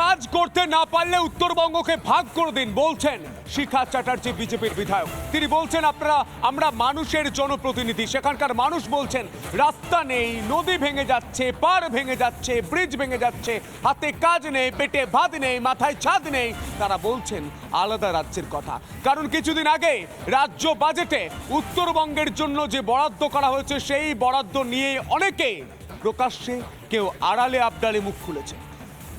কাজ করতে না পারলে উত্তরবঙ্গকে ভাগ করে দিন, বলছেন শিখা চ্যাটার্জি বিজেপির বিধায়ক। তিনি বলছেন, আপনারা, আমরা মানুষের জনপ্রতিনিধি। সেখানকার মানুষ বলছেন, রাস্তা নেই, নদী ভেঙে যাচ্ছে পার ভেঙে যাচ্ছে, ব্রিজ ভেঙে যাচ্ছে, হাতে কাজ নেই, পেটে ভাত নেই, মাথায় ছাদ নেই। তারা বলছেন, আলাদা রাজ্যের কথা। কারণ কিছুদিন আগে রাজ্য বাজেটে উত্তরবঙ্গের জন্য যে বরাদ্দ করা হয়েছে, সেই বরাদ্দ নিয়ে অনেকে প্রকাশ্যে কেউ আড়ালে আবডালে মুখ খুলেছে।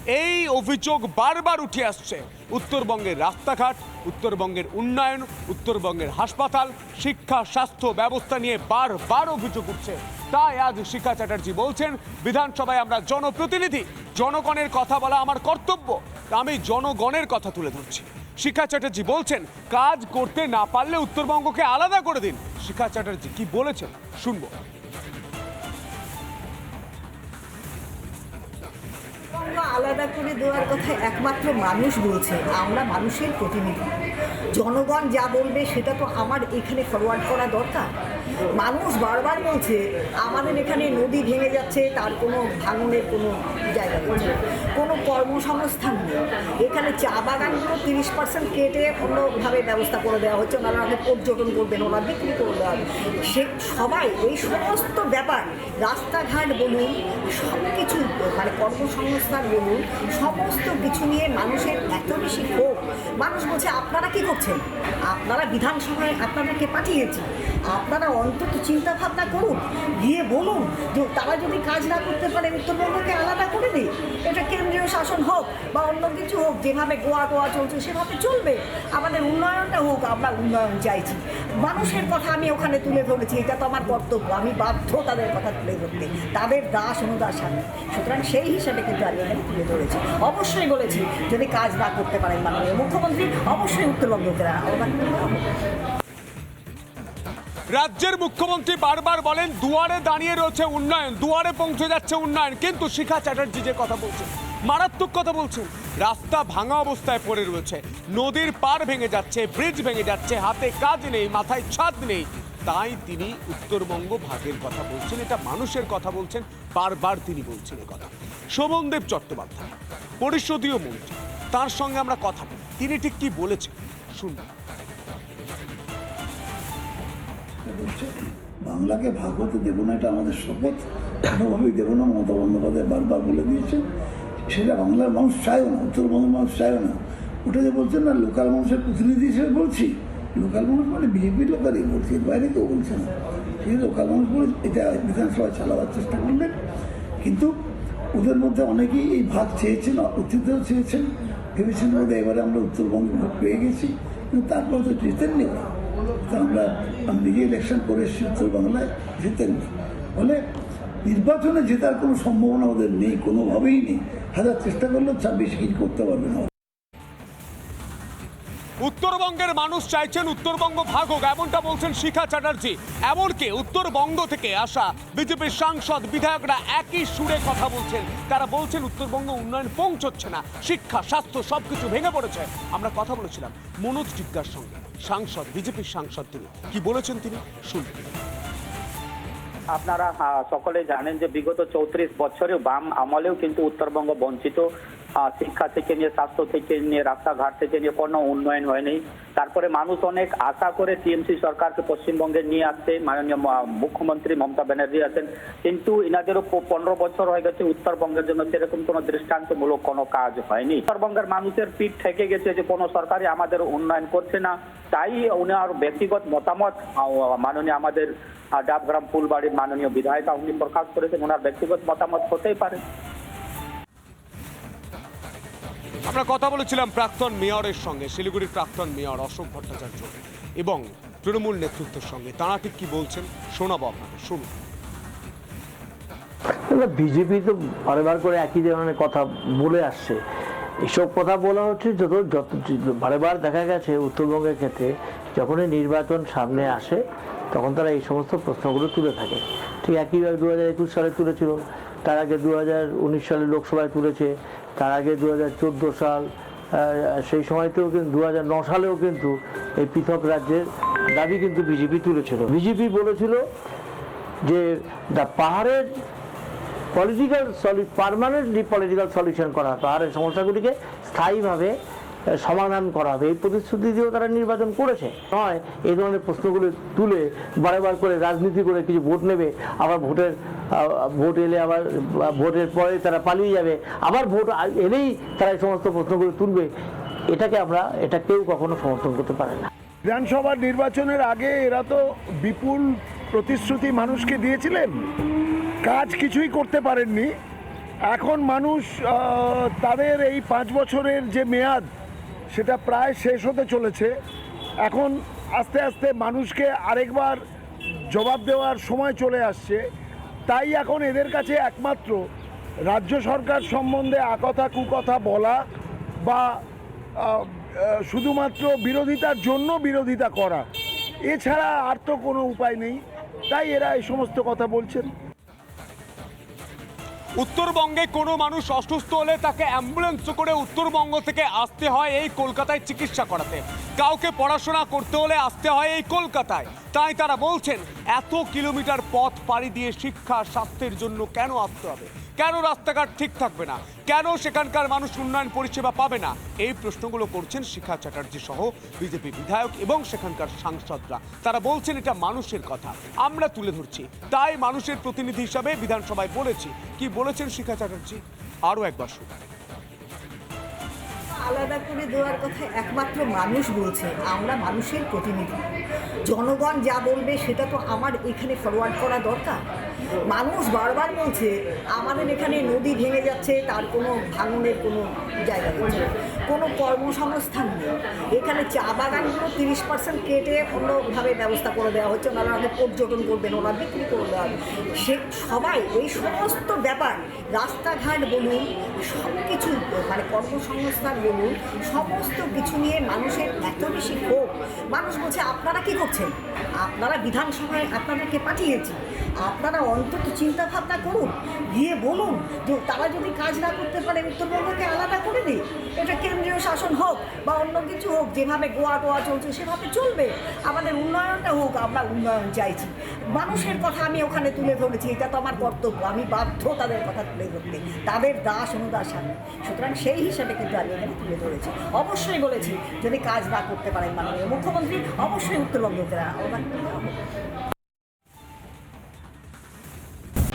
এই অভিযোগ বারবার উঠে আসছে। উত্তরবঙ্গের রাস্তাঘাট, উত্তরবঙ্গের উন্নয়ন, উত্তরবঙ্গের হাসপাতাল, শিক্ষা, স্বাস্থ্য ব্যবস্থা নিয়ে বারবার অভিযোগ উঠছে। তাই আজ শিখা চ্যাটার্জি বলছেন, বিধানসভায় আমরা জনপ্রতিনিধি, জনগণের কথা বলা আমার কর্তব্য। আমি জনগণের কথা তুলে ধরছি। শিখা চ্যাটার্জি বলছেন, কাজ করতে না পারলে উত্তরবঙ্গকে আলাদা করে দিন। শিখা চ্যাটার্জি কি বলেছেন, শুনব। আলাদা করে দেওয়ার কথা একমাত্র মানুষ বলছে, আমরা মানুষের প্রতিনিধি। জনগণ যা বলবে সেটা তো আমার এখানে ফরওয়ার্ড করা দরকার। মানুষ বারবার বলছে, আমাদের এখানে নদী ভেঙে যাচ্ছে, তার কোনো ভাঙনের কোনো জায়গা নেই কোনো কর্মসংস্থান নেই। এখানে চা বাগানগুলো তিরিশ পার্সেন্ট কেটে অন্যভাবে ব্যবস্থা করে দেওয়া হচ্ছে। ওনারা আমাদের পর্যটন করবেন, ওনারা বিক্রি করে দেওয়া সে সবাই, এই সমস্ত ব্যাপার, রাস্তাঘাট বলুন সব কিছু মানে কর্মসংস্থান বলুন, সমস্ত কিছু নিয়ে মানুষের এত বেশি ক্ষোভ। মানুষ বলছে, আপনারা কি করছেন? আপনারা বিধানসভায় আপনাদেরকে পাঠিয়েছি আপনারা অন্তত চিন্তা ভাবনা করুন। গিয়ে বলুন যে তারা যদি কাজ না করতে পারে, উত্তরবঙ্গকে আলাদা করে দিই এটা কেন্দ্রীয় শাসন হোক বা অন্য কিছু হোক, যেভাবে গোয়া গোয়া চলছে, সেভাবে চলবে। আমাদের উন্নয়নটা হোক, আমরা উন্নয়ন চাইছি। মানুষের কথা আমি ওখানে তুলে ধরেছি, এটা তো আমার কর্তব্য আমি বাধ্য তাদের কথা তুলে ধরতে। তাদের দাস অনুদাস আমি। সুতরাং সেই হিসাবে কিন্তু আমি এখানে তুলে ধরেছি। অবশ্যই বলেছি, যদি কাজ না করতে পারেন মাননীয় মুখ্যমন্ত্রী, অবশ্যই উত্তরবঙ্গকে আলাদা। রাজ্যের মুখ্যমন্ত্রী বারবার বলেন, দুয়ারে দাঁড়িয়ে রয়েছে উন্নয়ন, দুয়ারে পৌঁছে যাচ্ছে উন্নয়ন। কিন্তু শিখা চ্যাটার্জি যে কথা বলছেন, মারাত্মক কথা বলছেন, রাস্তা ভাঙা অবস্থায় পড়ে রয়েছে। নদীর পার ভেঙে যাচ্ছে ব্রিজ ভেঙে যাচ্ছে, হাতে কাজ নেই, মাথায় ছাদ নেই। তাই তিনি উত্তরবঙ্গ ভাগের কথা বলছেন, এটা মানুষের কথা বলছেন, বারবার তিনি বলছেন কথা। শোভনদেব চট্টোপাধ্যায়, পরিষদীয় মন্ত্রী, তার সঙ্গে আমরা কথা বলি। তিনি ঠিক কি বলেছেন? শুনুন। বলছে বাংলাকে ভাগ হতে দেবো না, এটা আমাদের শপথ। কোনোভাবেই দেবো না, মমতা বন্দ্যোপাধ্যায় বারবার বলে দিয়েছে সেটা বাংলার মানুষ চায়ও না উত্তরবঙ্গের মানুষ চায়ও না। ওটা যে বলছেন না, লোকাল মানুষের প্রতিনিধি হিসেবে বলছি। লোকাল মানুষ মানে বিজেপির লোকালই বলছি বাইরে কেউ বলছে না। সেই লোকাল মানুষ বলে এটা বিধানসভায় চালাবার চেষ্টা করলেন। কিন্তু ওদের মধ্যে অনেকেই এই ভাগ চেয়েছেন, অতীতেও চেয়েছেন। ভেবেছেন বোধহয় এবারে আমরা উত্তরবঙ্গে ভোট পেয়ে গেছি। কিন্তু তারপর তো জিতেননি ওরা। আমরা আমি নিজে ইলেকশন করে এসেছি উত্তর বাংলায় জিতেননি ফলে নির্বাচনে জেতার কোনো সম্ভাবনা ওদের নেই, কোনোভাবেই নেই। হাজার চেষ্টা করলেও ছাব্বিশ কিছু করতে পারবে না। উত্তরবঙ্গের মানুষ চাইছেন উত্তরবঙ্গ ভাগ হোক, এমনটা বলছেন শিখা চ্যাটার্জি। এমনকি উত্তরবঙ্গ থেকে আসা বিজেপির সাংসদ, বিধায়করা একই সুরে কথা বলছেন। তারা বলছেন উত্তরবঙ্গ উন্নয়ন পৌঁছচ্ছে না, শিক্ষা, স্বাস্থ্য সবকিছু ভেঙে পড়েছে। আমরা কথা বলেছিলাম মনোজ টিগ্গার সঙ্গে, সাংসদ, বিজেপির সাংসদ তিনি। কি বলেছেন তিনি? শুনবেন আপনারা সকলে জানেন যে বিগত চৌত্রিশ বছরে বাম আমলেও কিন্তু উত্তরবঙ্গ বঞ্চিত। শিক্ষা থেকে নিয়ে, স্বাস্থ্য থেকে নিয়ে, রাস্তাঘাট থেকে নিয়ে কোনো উন্নয়ন হয়নি। তারপরে মানুষ অনেক আশা করে টিএমসি সরকারকে পশ্চিমবঙ্গে নিয়ে আসছে। মাননীয় মুখ্যমন্ত্রী মমতা ব্যানার্জি আছেন। কিন্তু ইনাদেরও পনেরো বছর হয়ে গেছে উত্তরবঙ্গের জন্য সেরকম কোনো দৃষ্টান্তমূলক কোনো কাজ হয়নি। উত্তরবঙ্গের মানুষের পিঠ থেকে গেছে যে কোনো সরকারই আমাদের উন্নয়ন করছে না। তাই উনার ব্যক্তিগত মতামত মাননীয় আমাদের ডাবগ্রাম ফুলবাড়ির মাননীয় বিধায়িকা উনি প্রকাশ করেছেন ওনার ব্যক্তিগত মতামত হতেই পারে। আমরা কথা বলেছিলাম প্রাক্তন মেয়রের সঙ্গে, শিলিগুড়ির প্রাক্তন মেয়র অশোক ভট্টাচার্য এবং তৃণমূল নেতৃত্বের সঙ্গে। তারা ঠিক কি বলছেন? শোনাবো আপনাদের, শুনুন। বিজেপি তো বারবার করে একই ধরনের কথা বলে আসছে। এসব কথা বলা হচ্ছে যত যত, বারবার দেখা গেছে উত্তরবঙ্গের ক্ষেত্রে, যখনই নির্বাচন সামনে আসে তখন তারা এই সমস্ত প্রশ্নগুলো তুলে থাকে। ঠিক একইভাবে দু হাজার একুশ সালে তুলেছিল, তার আগে দু হাজার উনিশ সালে লোকসভায় তুলেছে, তার আগে দু হাজার চোদ্দ সাল সেই সময়তেও কিন্তু দু হাজার ন সালেও কিন্তু এই পৃথক রাজ্যের দাবি কিন্তু বিজেপি তুলেছিল। বিজেপি বলেছিল যে দা পাহাড়ের পলিটিক্যাল পারমানেন্টলি পলিটিক্যাল সলিউশন করা আর সমস্যাগুলিকে স্থায়ীভাবে সমাধান করা হবে। এই প্রতিশ্রুতি দিয়েও তারা নির্বাচন করেছে। নয়, এই ধরনের প্রশ্নগুলো তুলে বারেবার করে রাজনীতি করে কিছু ভোট নেবে, আবার ভোটের ভোট এলে আবার ভোটের পরে তারা পালিয়ে যাবে, আবার ভোট এলেই তারা এই সমস্ত প্রশ্নগুলো তুলবে। এটাকে আমরা, এটা কেউ কখনো সমর্থন করতে পারে না। বিধানসভা নির্বাচনের আগে এরা তো বিপুল প্রতিশ্রুতি মানুষকে দিয়েছিলেন। কাজ কিছুই করতে পারেননি। এখন মানুষ তাদের এই পাঁচ বছরের যে মেয়াদ সেটা প্রায় শেষ হতে চলেছে। এখন আস্তে আস্তে মানুষকে আরেকবার জবাব দেওয়ার সময় চলে আসছে। তাই এখন এদের কাছে একমাত্র রাজ্য সরকার সম্বন্ধে আকথা কুকথা বলা বা শুধুমাত্র বিরোধিতার জন্য বিরোধিতা করা, এছাড়া আর তো কোনো উপায় নেই। তাই এরা এই সমস্ত কথা বলছেন। উত্তরবঙ্গে কোনো মানুষ অসুস্থ হলে তাকে অ্যাম্বুলেন্স করে উত্তরবঙ্গ থেকে আসতে হয় এই কলকাতায় চিকিৎসা করাতে। কাউকে পড়াশোনা করতে হলে আসতে হয় এই কলকাতায়। তাই তারা বলছেন, এত কিলোমিটার পথ পাড়ি দিয়ে শিক্ষা স্বাস্থ্যের জন্য কেন আসতে হবে? কেন রাস্তাঘাট ঠিক থাকবে না? কেন সেখানকার মানুষ উন্নয়ন পরিষেবা পাবে না? এই প্রশ্নগুলো করছেন শিখা চ্যাটার্জি সহ বিজেপি বিধায়ক এবং সেখানকার সাংসদরা। তারা বলছেন, এটা মানুষের কথা। আমরা তুলে ধরছি। তাই মানুষের প্রতিনিধি হিসাবে বিধানসভায় বলেছি। কি বলেছেন শিখা চ্যাটার্জি? আরও একবার শুনুন। আলাদা করে দেওয়ার কথা একমাত্র মানুষ বলছে, আমরা মানুষের প্রতিনিধি। জনগণ যা বলবে সেটা তো আমার এখানে ফরওয়ার্ড করা দরকার। মানুষ বারবার বলছে, আমাদের এখানে নদী ভেঙে যাচ্ছে, তার কোনো ভাঙনের কোনো জায়গা হচ্ছে কোনো কর্মসংস্থান নেই। এখানে চা বাগানগুলো তিরিশ পার্সেন্ট কেটে অন্যভাবে ব্যবস্থা করে দেওয়া হচ্ছে, ওনারা আগে পর্যটন করবেন ওরা বিক্রি করে দেওয়া হবে। সে সবাই, এই সমস্ত ব্যাপার, রাস্তাঘাট বলুন সব কিছু মানে কর্মসংস্থান বলুন, সমস্ত কিছু নিয়ে মানুষের এত বেশি ক্ষোভ। মানুষ বলছে, আপনারা কি করছেন? আপনারা বিধানসভায় আপনাদেরকে পাঠিয়েছি আপনারা অন্তত চিন্তা ভাবনা করুন, গিয়ে বলুন যে তারা যদি কাজ না করতে পারে, উত্তরবঙ্গকে আলাদা করে দিই এটা কেন্দ্রীয় শাসন হোক বা অন্য কিছু হোক, যেভাবে গোয়া গোয়া চলছে, সেভাবে চলবে। আমাদের উন্নয়নটা হোক, আমরা উন্নয়ন চাইছি। মানুষের কথা আমি ওখানে তুলে ধরেছি, এটা তো আমার কর্তব্য। আমি বাধ্য তাদের কথা তুলে ধরতে, তাদের দাস অনুদাস আমি সুতরাং সেই হিসাবে কিন্তু আমি এখানে তুলে ধরেছি। অবশ্যই বলেছি, যদি কাজ না করতে পারেন মাননীয় মুখ্যমন্ত্রী, অবশ্যই উত্তরবঙ্গকে আলাদা করে দেওয়া